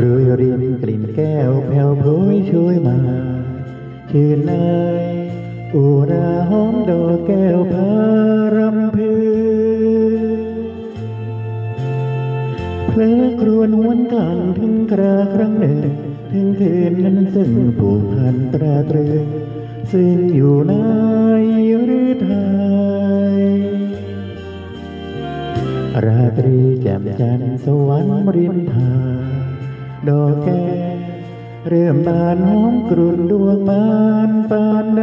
รวยรินกลิ่นแก้วแผ่วโพยช่วยมาชื่นเนยอุราหอมดอกแก้วพารำพือเพลอครวนหวนกลางถึงคราครั้งหนึ่ง ถึงคืนนั้นซึ่งผูกพันตราตรึงซึ่งอยู่ในหรือไทยราตรีแจ่มจันทร์สวรรค์ริมทางดอกแก้วเริ่มบานหอมกรุ่นดวงมานปานใด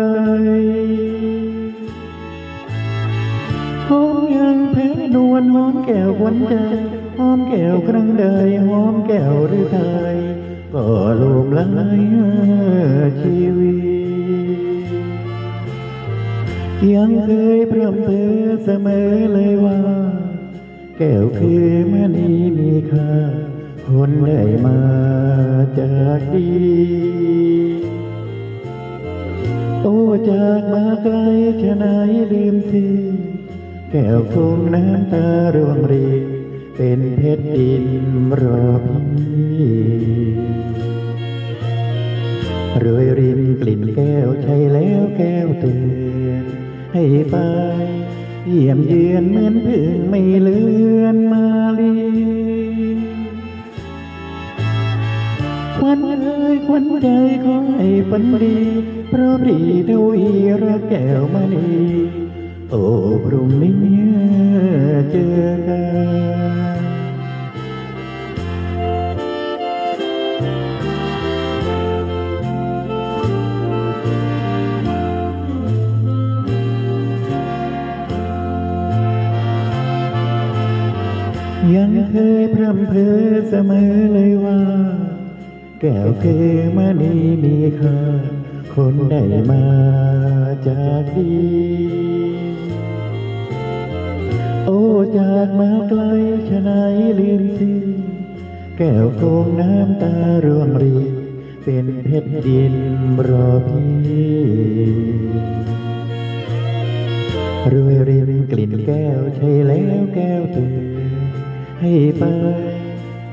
หอมยังแพ้นวลหอมแก้ววันใจหอมแก้วครั้งใดหอมแก้วหรือไทย ชีวิต ยังเคยพร่ำเพอเสมอเลยว่า แก้วคือมณีมีค่าคนได้มาจากดีโอ้จากมาไกลชะไหนลืมสิแก้วคงน้ำตาร่วงรี เป็นเพชรดินรอพี่ รวยริมกลิ่นแก้วใช่แล้วแก้วเตือนให้ไปเยี่ยมเยือนเหมือนพึ่งไม่เลือนมาลีควันเอ้ยควันใจขอให้ฝันดีเพราะรีทวีรักแก้วมณีโอ้พรุ่งนี้เจอกัน ยังเคยพร่ำเพ้อเสมอเลยว่า แก้วคือมณีมีค่าคนได้มาจากดีโอ้จากมาไกลชะไหนลืมสิแก้วโคงน้ำตาร่วงรี เป็นเพชรดินรอพี่รวยริมกลิ่นแก้วใช่แล้วแก้วเตือน ให้ไป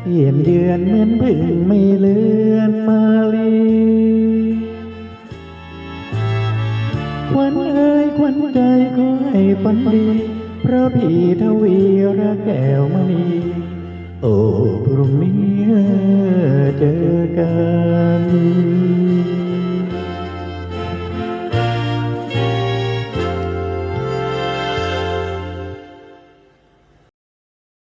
เยี่ยมเยือนเหมือนพึ่งไม่เลือนมาลีควันเอ้ยควันใจขอให้ฝันดีพระพีทวีรักแก้วมณีโอ้พรุ่งนี้เจอกัน